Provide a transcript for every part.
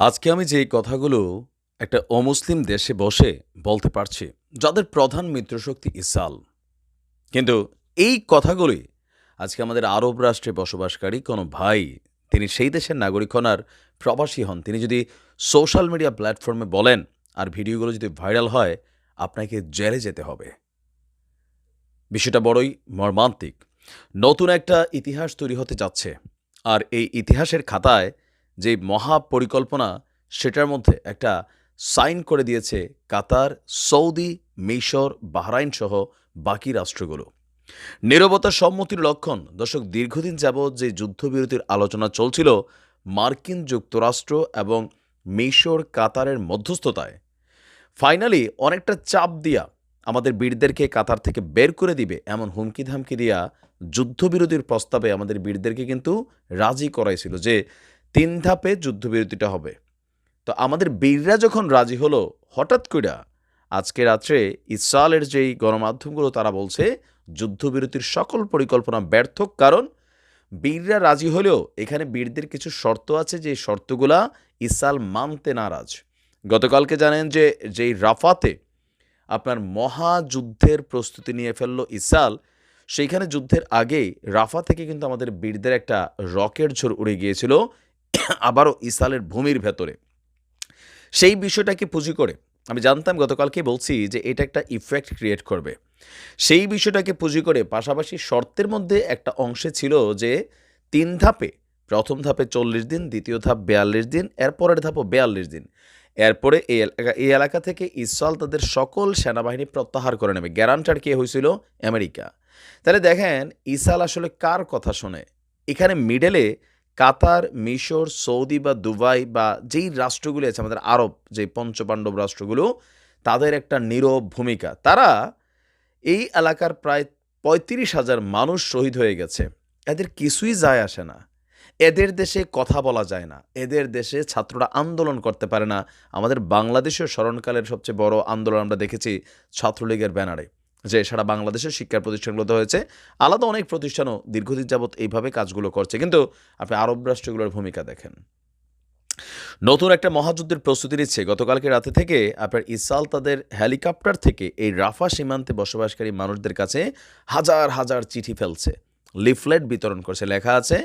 আজকে আমি যে কথাগুলো একটা অমুসলিম দেশে বসে বলতে পারছি, যাদের প্রধান মিত্রশক্তি ইসাল কিন্তু এই কথাগুলি আজকে আমাদের আরব রাষ্ট্রে বসবাসকারী কোনো ভাই, তিনি সেই দেশের নাগরিক হন আর প্রবাসী হন। তিনি যদি সোশ্যাল মিডিয়া প্ল্যাটফর্মে বলেন আর ভিডিওগুলো যদি ভাইরাল হয়, আপনাকে জেলে যেতে হবে। বিষয়টা বড়ই মর্মান্তিক। নতুন একটা ইতিহাস তৈরি হতে যাচ্ছে। আর এই ইতিহাসের খাতায় যে মহা পরিকল্পনা সেটার মধ্যে একটা সাইন করে দিয়েছে কাতার, সৌদি, মিশর, বাহরাইন সহ বাকি রাষ্ট্রগুলো। নীরবতা সম্মতির লক্ষণ, দর্শক, দীর্ঘদিন যাবৎ যে যুদ্ধবিরতির আলোচনা চলছিল, মার্কিন যুক্তরাষ্ট্র এবং মিশর কাতারের মধ্যস্থতায়। ফাইনালি অনেকটা চাপ দিয়া আমাদের বীরদেরকে কাতার থেকে বের করে দিবে এমন হুমকি ধামকি দিয়া যুদ্ধবিরতির প্রস্তাবে আমাদের বীরদেরকে কিন্তু রাজি করাইছিল যে তিন ধাপে যুদ্ধবিরতিটা হবে। তো আমাদের বীররা যখন রাজি হলো, হঠাৎ করে আজকে রাত্রে ইসরায়েলের যেই গণমাধ্যমগুলো তারা বলছে, যুদ্ধবিরতির সকল পরিকল্পনা ব্যর্থ, কারণ বীররা রাজি হলেও এখানে বীরদের কিছু শর্ত আছে যে শর্তগুলা ইসরায়েল মানতে নারাজ। গতকালকে জানেন যে যেই রাফাতে আপনার মহাযুদ্ধের প্রস্তুতি নিয়ে ফেলল ইসরায়েল, সেইখানে যুদ্ধের আগেই রাফা থেকে কিন্তু আমাদের বীরদের একটা রকেট ঝড় উড়ে গিয়েছিল। আবারও ইসরায়েলের ভূমির ভেতরে। সেই বিষয়টাকে পুঁজি করে। আমি জানতাম গতকালকে বলছি যে এটা একটা ইফেক্ট ক্রিয়েট করবে। সেই বিষয়টাকে পুঁজি করে পাশাপাশি শর্তের মধ্যে একটা অংশে ছিল যে তিন ধাপে, প্রথম ধাপে চল্লিশ দিন, দ্বিতীয় ধাপ বেয়াল্লিশ দিন, এরপরের ধাপও বেয়াল্লিশ দিন। এরপরে এই এলাকা এই এলাকা থেকে ইসরায়েল তাদের সকল সেনাবাহিনী প্রত্যাহার করে নেবে। গ্যারান্টার কে হয়েছিল? আমেরিকা। তাহলে দেখেন, ইসরায়েল আসলে কার কথা শোনে? এখানে মিডলে কাতার, মিশর, সৌদি বা দুবাই বা যেই রাষ্ট্রগুলি আছে, আমাদের আরব যে পঞ্চপাণ্ডব রাষ্ট্রগুলো, তাদের একটা নীরব ভূমিকা। তারা এই এলাকার প্রায় পঁয়ত্রিশ হাজার মানুষ শহীদ হয়ে গেছে। এদের কিছুই যায় আসে না। এদের দেশে কথা বলা যায় না। এদের দেশে ছাত্ররা আন্দোলন করতে পারে না। আমাদের বাংলাদেশের স্মরণকালের সবচেয়ে বড় আন্দোলন আমরা দেখেছি ছাত্রলীগের ব্যানারে। যে সারা বাংলাদেশের শিক্ষা প্রতিষ্ঠানগুলোতে হয়েছে, আলাদা অনেক প্রতিষ্ঠানও দীর্ঘদিন যাবৎ এইভাবে কাজগুলো করছে। কিন্তু আপনি আরব রাষ্ট্রগুলোর ভূমিকা দেখেন। নতুন একটা মহাযুদ্ধের প্রস্তুতি নিচ্ছে। গতকালকে রাতে থেকে আপনার ইসাল তাদের হেলিকপ্টার থেকে এই রাফা সীমান্তে বসবাসকারী মানুষদের কাছে হাজার হাজার চিঠি ফেলছে। লিফলেট বিতরণ করছে। লেখা আছে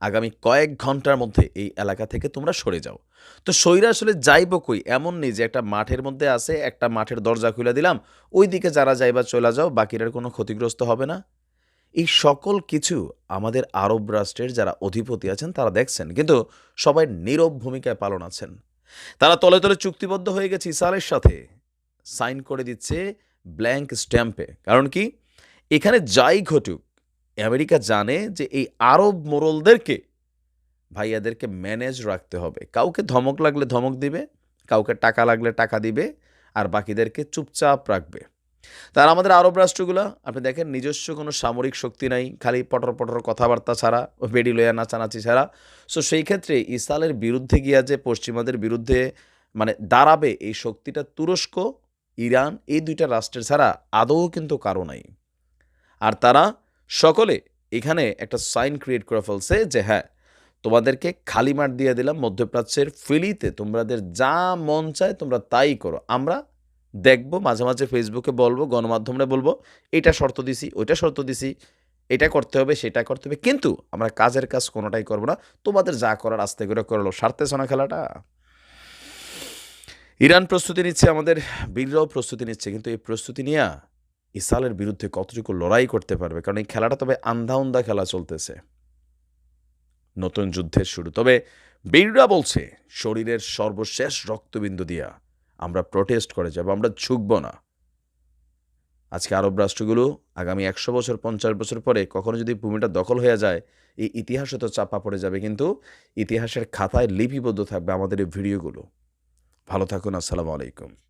আগামী কয়েক ঘণ্টার মধ্যে এই এলাকা থেকে তোমরা সরে যাও। তো সৈরা আসলে যাইব কই? এমন নেই যে একটা মাঠের মধ্যে আছে, একটা মাঠের দরজা খুলে দিলাম ওই দিকে যারা যাইবা চলে যাও বাকিরার কোনো ক্ষতিগ্রস্ত হবে না। এই সকল কিছু আমাদের আরব রাষ্ট্রের যারা অধিপতি আছেন, তারা দেখছেন, কিন্তু সবাই নীরব ভূমিকায় পালন আছেন। তারা তলে তলে চুক্তিবদ্ধ হয়ে গেছে ইসরায়েলের সাথে। সাইন করে দিচ্ছে ব্ল্যাঙ্ক স্ট্যাম্পে। কারণ কি? এখানে যাই ঘটুক আমেরিকা জানে যে এই আরব মোরলদেরকে, ভাইয়াদেরকে ম্যানেজ রাখতে হবে। কাউকে ধমক লাগলে ধমক দিবে, কাউকে টাকা লাগলে টাকা দিবে, আর বাকিদেরকে চুপচাপ রাখবে। তার আমাদের আরব রাষ্ট্রগুলো, আপনি দেখেন নিজস্ব কোনো সামরিক শক্তি নাই, খালি পটর পটর কথাবার্তা ছাড়া, বেডি লইয়া নাচানাচি ছাড়া। সো সেই ক্ষেত্রে ইসরায়েলের বিরুদ্ধে গিয়া যে পশ্চিমাদের বিরুদ্ধে মানে দাঁড়াবে এই শক্তিটা তুরস্ক, ইরান, এই দুইটা রাষ্ট্রের ছাড়া আদৌ কিন্তু কারও নাই। আর তারা সকলে এখানে একটা সাইন ক্রিয়েট করে ফেলছে যে হ্যাঁ তোমাদেরকে খালি মাঠ দিয়ে দিলাম, মধ্যপ্রাচ্যের ফিলিতে তোমাদের যা মন চায় তোমরা তাই করো। আমরা দেখব, মাঝে মাঝে ফেসবুকে বলব, গণমাধ্যমে বলব, এটা শর্ত দিছি, ওইটা শর্ত দিছি, এটা করতে হবে, সেটা করতে হবে। কিন্তু আমরা কাজের কাজ কোনোটাই করব না। তোমাদের যা করার আস্তে করে করল সারতেছ না খেলাটা? ইরান প্রস্তুতি নিচ্ছে আমাদের বীররাও প্রস্তুতি নিচ্ছে। কিন্তু এই প্রস্তুতি নিয়ে ইসরায়েলের বিরুদ্ধে কতটুকু লড়াই করতে পারবে? কারণ এই খেলাটা তবে আন্ধা উন্দা খেলা চলতেছে। নতুন যুদ্ধের শুরু। তবে বীররা বলছে, শরীরের সর্বশেষ রক্তবিন্দু দিয়া আমরা প্রোটেস্ট করে যাব, আমরা ঝুঁকব না। আজকে আরব রাষ্ট্রগুলো আগামী একশো বছর, পঞ্চাশ বছর পরে কখনো যদি ভূমিটা দখল হয়ে যায়, এই ইতিহাসে তো চাপা পড়ে যাবে। কিন্তু ইতিহাসের খাতায় লিপিবদ্ধ থাকবে আমাদের এই ভিডিওগুলো। ভালো থাকুন, আসসালামু আলাইকুম।